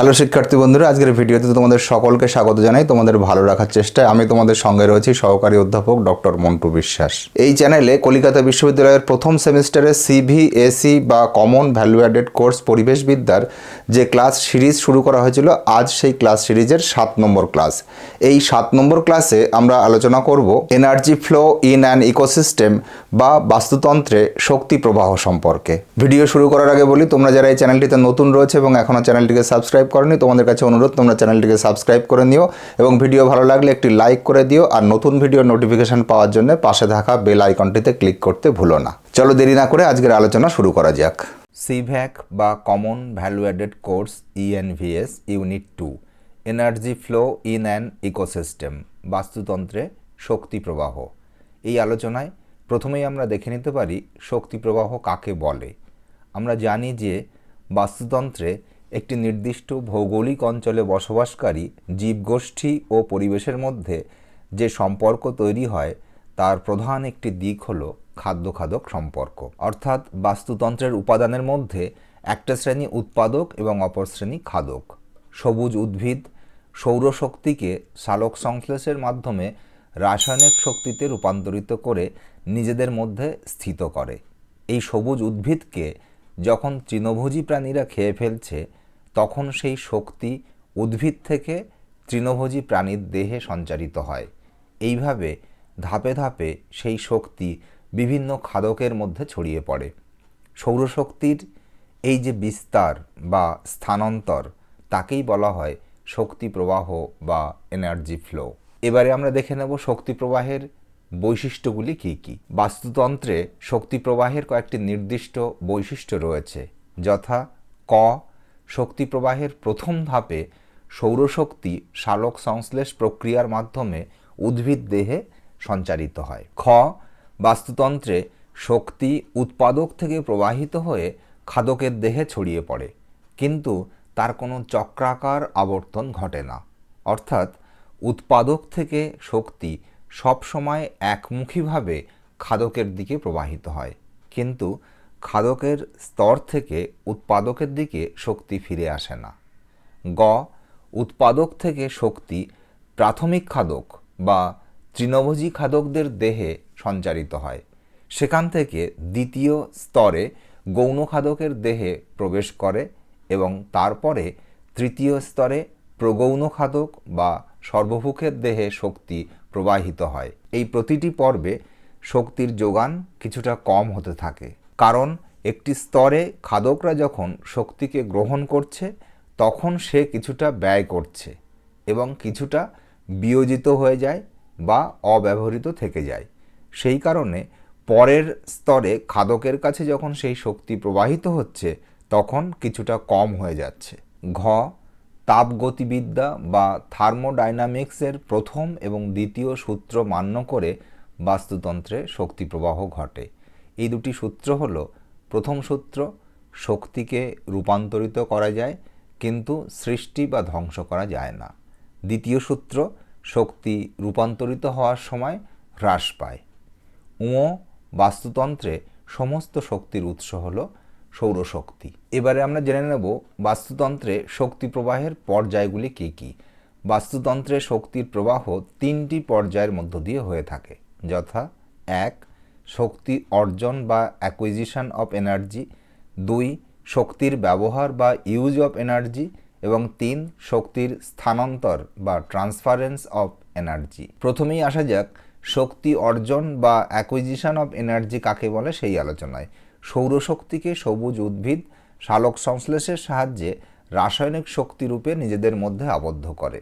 Hello শিক্ষার্থী বন্ধুরা, আজকের ভিডিওতে তোমাদের সকলকে স্বাগত জানাই। তোমাদের ভালো রাখার চেষ্টায় আমি তোমাদের সঙ্গে রয়েছি সহকারী অধ্যাপক ডক্টর মন্টু বিশ্বাস। এই চ্যানেলে কলিকাতা বিশ্ববিদ্যালয়ের প্রথম সেমিস্টারে সিভি এসি বা কমন ভ্যালু অ্যাডেড কোর্স পরিবেশবিদ্যার যে ক্লাস সিরিজ শুরু করা হয়েছিল, আজ সেই ক্লাস সিরিজের সাত নম্বর ক্লাস। এই সাত নম্বর ক্লাসে আমরা আলোচনা করব energy flow in an ecosystem বা বাস্তুতন্ত্রে শক্তি প্রবাহ সম্পর্কে। ভিডিও শুরু করার আগে বলি, তোমরা যারা এই চ্যানেলটিতে নতুন রয়েছে এবং এখনও চ্যানেলটিকে সাবস্ক্রাইব করনি, তোমাদের কাছে অনুরোধ, তোমরা চ্যানেলটিকে সাবস্ক্রাইব করে নিও এবং ভিডিও ভালো লাগলে একটি লাইক করে দিও আর নতুন ভিডিও নোটিফিকেশন পাওয়ার জন্য পাশে থাকা বেল আইকনটিতে ক্লিক করতে ভুলো না। চলো দেরি না করে আজকের আলোচনা শুরু করা যাক। সিভ্যাক বা common value added course ENVS unit two energy flow in an ecosystem বাস্তুতন্ত্রে শক্তি প্রবাহ এই আলোচনায় প্রথমেই আমরা দেখে নিতে পারি শক্তি প্রবাহ কাকে বলে। আমরা জানি যে বাস্তুতন্ত্রে একটি নির্দিষ্ট ভৌগোলিক অঞ্চলে বসবাসকারী জীবগোষ্ঠী ও পরিবেশের মধ্যে যে সম্পর্ক তৈরি হয়, তার প্রধান একটি দিক হল খাদ্য খাদক সম্পর্ক। অর্থাৎ বাস্তুতন্ত্রের উপাদানের মধ্যে একটা শ্রেণি উৎপাদক এবং অপর শ্রেণি খাদক। সবুজ উদ্ভিদ সৌরশক্তিকে সালোক সংশ্লেষের মাধ্যমে রাসায়নিক শক্তিতে রূপান্তরিত করে নিজেদের মধ্যে স্থিত করে। এই সবুজ উদ্ভিদকে যখন তৃণভোজী প্রাণীরা খেয়ে ফেলছে তখন সেই শক্তি উদ্ভিদ থেকে তৃণভোজী প্রাণীর দেহে সঞ্চারিত হয়। এইভাবে ধাপে ধাপে সেই শক্তি বিভিন্ন খাদকের মধ্যে ছড়িয়ে পড়ে। সৌরশক্তির এই যে বিস্তার বা স্থানান্তর, তাকেই বলা হয় শক্তি প্রবাহ বা এনার্জি ফ্লো এবারে আমরা দেখে নেব শক্তি প্রবাহের বৈশিষ্ট্যগুলি কী কী। বাস্তুতন্ত্রে শক্তি প্রবাহের কয়েকটি নির্দিষ্ট বৈশিষ্ট্য রয়েছে, যথা ক শক্তি প্রবাহের প্রথম ধাপে সৌরশক্তি সালোক সংশ্লেষ প্রক্রিয়ার মাধ্যমে উদ্ভিদ দেহে সঞ্চারিত হয়। খ, বাস্তুতন্ত্রে শক্তি উৎপাদক থেকে প্রবাহিত হয়ে খাদকের দেহে ছড়িয়ে পড়ে, কিন্তু তার কোনো চক্রাকার আবর্তন ঘটে না। অর্থাৎ উৎপাদক থেকে শক্তি সবসময় একমুখীভাবে খাদকের দিকে প্রবাহিত হয়, কিন্তু খাদকের স্তর থেকে উৎপাদকের দিকে শক্তি ফিরে আসে না। গ, উৎপাদক থেকে শক্তি প্রাথমিক খাদক বা তৃণভোজী খাদকদের দেহে সঞ্চারিত হয়। সেখান থেকে দ্বিতীয় স্তরে গৌণ খাদকের দেহে প্রবেশ করে এবং তারপরে তৃতীয় স্তরে প্রগৌণ খাদক বা সর্বভুখের দেহে শক্তি প্রবাহিত হয়। এই প্রতিটি পর্বে শক্তির যোগান কিছুটা কম হতে থাকে। কারণ একটি স্তরে খাদকরা যখন শক্তিকে গ্রহণ করছে, তখন সে কিছুটা ব্যয় করছে এবং কিছুটা বিয়োজিত হয়ে যায় বা অব্যবহৃত থেকে যায়। সেই কারণে পরের স্তরে খাদকের কাছে যখন সেই শক্তি প্রবাহিত হচ্ছে, তখন কিছুটা কম হয়ে যাচ্ছে। ঘ, তাপগতিবিদ্যা বা থার্মোডাইনামিক্সের প্রথম এবং দ্বিতীয় সূত্র মান্য করে বাস্তুতন্ত্রে শক্তি প্রবাহ ঘটে। এই দুটি সূত্র হল, প্রথম সূত্র শক্তিকে রূপান্তরিত করা যায় কিন্তু সৃষ্টি বা ধ্বংস করা যায় না। দ্বিতীয় সূত্র শক্তি রূপান্তরিত হওয়ার সময় হ্রাস পায়। উঁ বাস্তুতন্ত্রে সমস্ত শক্তির উৎস হল সৌরশক্তি। এবারে আমরা জেনে নেব বাস্তুতন্ত্রে শক্তি প্রবাহের পর্যায়গুলি কী কী। বাস্তুতন্ত্রে শক্তির প্রবাহ তিনটি পর্যায়ের মধ্য দিয়ে হয়ে থাকে, যথা এক শক্তি অর্জন বা অ্যাকুইজিশন অফ এনার্জি দুই, শক্তির ব্যবহার বা ইউজ অফ এনার্জি এবং তিন, শক্তির স্থানান্তর বা ট্রান্সফারেন্স অফ এনার্জি প্রথমেই আসা যাক, শক্তি অর্জন বা অ্যাকুইজিশন অফ এনার্জি কাকে বলে সেই আলোচনায়। সৌরশক্তিকে সবুজ উদ্ভিদ সালোক সংশ্লেষের সাহায্যে রাসায়নিক শক্তিরূপে নিজেদের মধ্যে আবদ্ধ করে।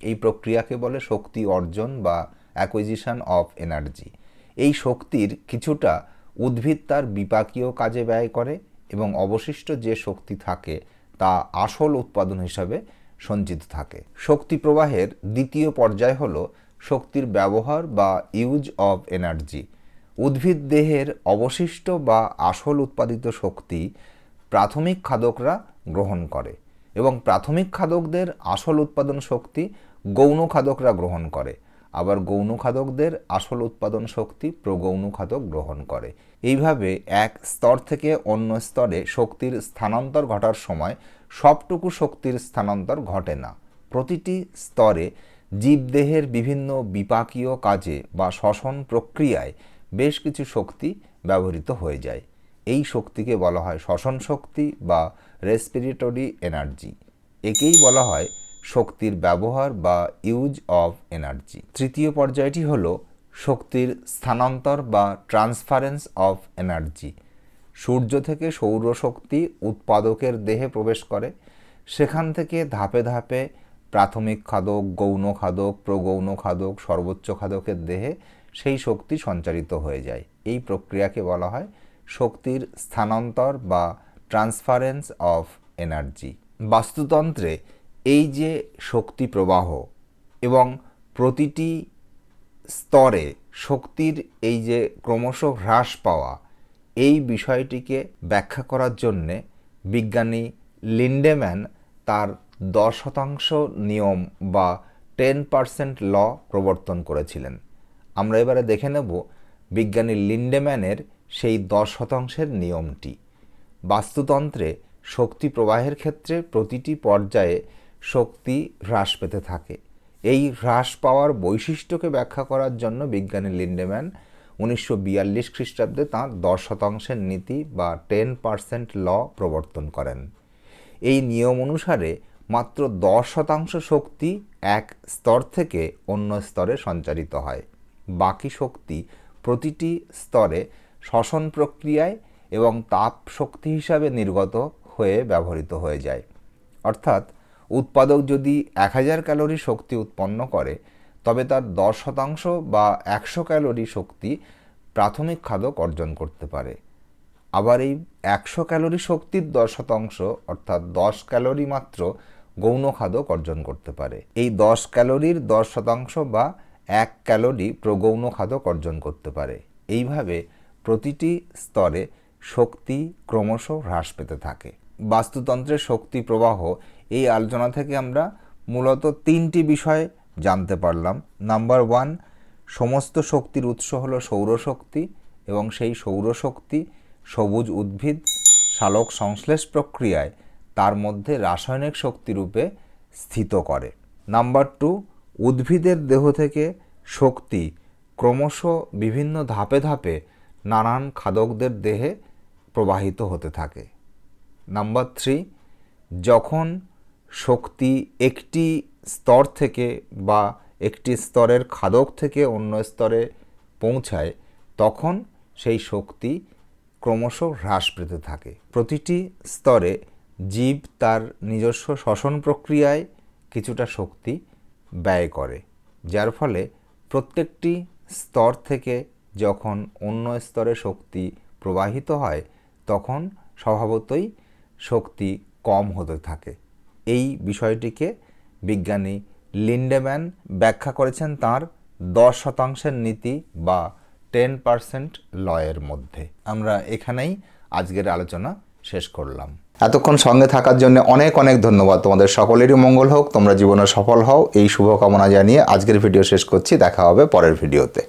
এই প্রক্রিয়াকে বলে শক্তি অর্জন বা অ্যাকুইজিশন অফ এনার্জি এই শক্তির কিছুটা উদ্ভিদ তার বিপাকীয় কাজে ব্যয় করে এবং অবশিষ্ট যে শক্তি থাকে তা আসল উৎপাদন হিসাবে সঞ্চিত থাকে। শক্তি প্রবাহের দ্বিতীয় পর্যায় হল শক্তির ব্যবহার বা ইউজ অফ এনার্জি। উদ্ভিদ দেহের অবশিষ্ট বা আসল উৎপাদিত শক্তি প্রাথমিক খাদকরা গ্রহণ করে এবং প্রাথমিক খাদকদের আসল উৎপাদন শক্তি গৌণ খাদকরা গ্রহণ করে। আবার গৌণ খাদকদের আসল উৎপাদন শক্তি প্রগৌণ খাদক গ্রহণ করে। এইভাবে এক স্তর থেকে অন্য স্তরে শক্তির স্থানান্তর ঘটার সময় সবটুকু শক্তির স্থানান্তর ঘটে না। প্রতিটি স্তরে জীবদেহের বিভিন্ন বিপাকীয় কাজে বা শ্বসন প্রক্রিয়ায় বেশ কিছু শক্তি ব্যবহৃত হয়ে যায়। এই শক্তিকে বলা হয় শ্বসন শক্তি বা রেসপিরেটরি এনার্জি একেই বলা হয় শক্তির ব্যবহার বা ইউজ অফ এনার্জি। তৃতীয় পর্যায়টি হল শক্তির স্থানান্তর বা ট্রান্সফারেন্স অফ এনার্জি। সূর্য থেকে সৌরশক্তি উৎপাদকের দেহে প্রবেশ করে। সেখান থেকে ধাপে ধাপে প্রাথমিক খাদক, গৌণ খাদক, প্রগৌণ খাদক, সর্বোচ্চ খাদকের দেহে সেই শক্তি সঞ্চারিত হয়ে যায়। এই প্রক্রিয়াকে বলা হয় শক্তির স্থানান্তর বা ট্রান্সফারেন্স অফ এনার্জি। বাস্তুতন্ত্রে এই যে শক্তি প্রবাহ এবং প্রতিটি স্তরে শক্তির এই যে ক্রমশ হ্রাস পাওয়া, এই বিষয়টিকে ব্যাখ্যা করার জন্যে বিজ্ঞানী লিন্ডেম্যান তার দশ শতাংশ নিয়ম বা টেন পার্সেন্ট ল প্রবর্তন করেছিলেন। আমরা এবারে দেখে নেব বিজ্ঞানী লিন্ডেম্যানের সেই দশ শতাংশের নিয়মটি। বাস্তুতন্ত্রে শক্তি প্রবাহের ক্ষেত্রে প্রতিটি পর্যায়ে শক্তি হ্রাস পেতে থাকে। এই হ্রাস পাওয়ার বৈশিষ্ট্যকে ব্যাখ্যা করার জন্য বিজ্ঞানী লিন্ডেম্যান উনিশশো বিয়াল্লিশ খ্রিস্টাব্দে তাঁর দশ শতাংশের নীতি বা টেন পার্সেন্ট ল প্রবর্তন করেন। এই নিয়ম অনুসারে মাত্র দশ শতাংশ শক্তি এক স্তর থেকে অন্য স্তরে সঞ্চারিত হয়। বাকি শক্তি প্রতিটি স্তরে শ্বসন প্রক্রিয়ায় এবং তাপ শক্তি হিসাবে নির্গত হয়ে ব্যবহৃত হয়ে যায়। অর্থাৎ উৎপাদক যদি এক হাজার ক্যালোরি শক্তি উৎপন্ন করে, তবে তার দশ শতাংশ বা একশো ক্যালোরি শক্তি প্রাথমিক খাদক অর্জন করতে পারে। আবার এই একশো ক্যালোরি শক্তির দশ শতাংশ, অর্থাৎ দশ ক্যালোরি মাত্র গৌণ খাদক অর্জন করতে পারে। এই দশ ক্যালোরির দশ শতাংশ বা এক ক্যালোরি প্রগৌণ খাদক অর্জন করতে পারে। এইভাবে প্রতিটি স্তরে শক্তি ক্রমশ হ্রাস পেতে থাকে। বাস্তুতন্ত্রের শক্তি প্রবাহ এই আলোচনা থেকে আমরা মূলত তিনটি বিষয় জানতে পারলাম। নাম্বার ওয়ান সমস্ত শক্তির উৎস হলো সৌরশক্তি এবং সেই সৌরশক্তি সবুজ উদ্ভিদ সালোক সংশ্লেষ প্রক্রিয়ায় তার মধ্যে রাসায়নিক শক্তিরূপে স্থিত করে। নাম্বার টু উদ্ভিদের দেহ থেকে শক্তি ক্রমশ বিভিন্ন ধাপে ধাপে নানান খাদকদের দেহে প্রবাহিত হতে থাকে। নাম্বার থ্রি যখন শক্তি একটি স্তর থেকে বা একটি স্তরের খাদক থেকে অন্য স্তরে পৌঁছায়, তখন সেই শক্তি ক্রমশ হ্রাস পেতে থাকে। প্রতিটি স্তরে জীব তার নিজস্ব শ্বসন প্রক্রিয়ায় কিছুটা শক্তি ব্যয় করে, যার ফলে প্রত্যেকটি স্তর থেকে যখন অন্য স্তরে শক্তি প্রবাহিত হয়, তখন স্বভাবতই শক্তি কম হতে থাকে। এই বিষয়টিকে বিজ্ঞানী লিন্ডেম্যান ব্যাখ্যা করেছেন তার দশ শতাংশের নীতি বা টেন পার্সেন্ট লয়ের মধ্যে। আমরা এখানেই আজকের আলোচনা শেষ করলাম। এতক্ষণ সঙ্গে থাকার জন্য অনেক অনেক ধন্যবাদ। তোমাদের সকলেরই মঙ্গল হোক, তোমরা জীবনে সফল হও। এই শুভকামনা জানিয়ে আজকের ভিডিও শেষ করছি। দেখা হবে পরের ভিডিওতে।